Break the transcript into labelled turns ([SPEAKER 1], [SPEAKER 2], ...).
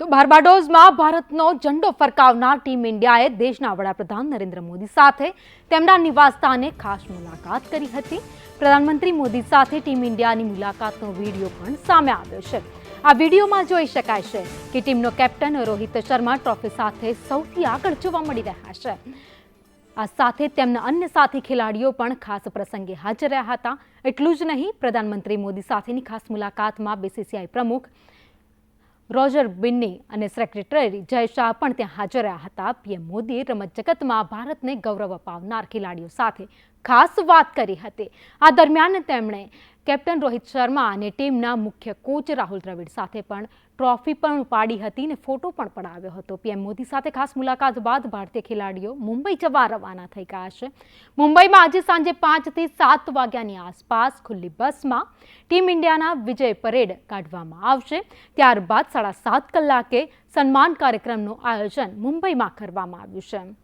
[SPEAKER 1] તો બાર્બાડોઝમાં ભારતનો ઝંડો ફરકાવનાર ટીમ ઇન્ડિયાએ દેશના વડાપ્રધાન નરેન્દ્ર મોદી સાથે તેમના નિવાસસ્થાને ખાસ મુલાકાત કરી હતી. પ્રધાનમંત્રી મોદી સાથે ટીમ ઇન્ડિયાની મુલાકાતનો વીડિયો પણ સામે આવ્યો છે. આ વિડીયોમાં જોઈ શકાય છે કે ટીમનો કેપ્ટન રોહિત શર્મા ટ્રોફી સાથે સૌથી આગળ જોવા મળી રહ્યા છે. આ સાથે તેમના અન્ય સાથી ખેલાડીઓ પણ ખાસ પ્રસંગે હાજર રહ્યા હતા. એટલું જ નહીં, પ્રધાનમંત્રી મોદી સાથેની ખાસ મુલાકાતમાં બીસીસીઆઈ પ્રમુખ રોજર બિન્ની અને સેક્રેટરી જય શાહ પણ ત્યાં હાજર રહ્યા હતા. પીએમ મોદીએ રમત જગતમાં ભારતને ગૌરવ અપાવનાર ખેલાડીઓ સાથે ખાસ વાત કરી હતી. આ દરમિયાન તેમણે કેપ્ટન રોહિત શર્મા અને ટીમના મુખ્ય કોચ રાહુલ દ્રવિડ સાથે પણ ટ્રોફી પણ ઉપાડી હતી અને ફોટો પણ પડાવ્યો હતો. પીએમ મોદી સાથે ખાસ મુલાકાત બાદ ભારતીય ખેલાડીઓ મુંબઈ જવા રવાના થઈ ગયા છે. મુંબઈમાં આજે સાંજે પાંચથી સાત વાગ્યાની આસપાસ ખુલ્લી બસમાં ટીમ ઇન્ડિયાના વિજય પરેડ કાઢવામાં આવશે. ત્યારબાદ સાડા સાત કલાકે સન્માન કાર્યક્રમનું આયોજન મુંબઈમાં કરવામાં આવ્યું છે.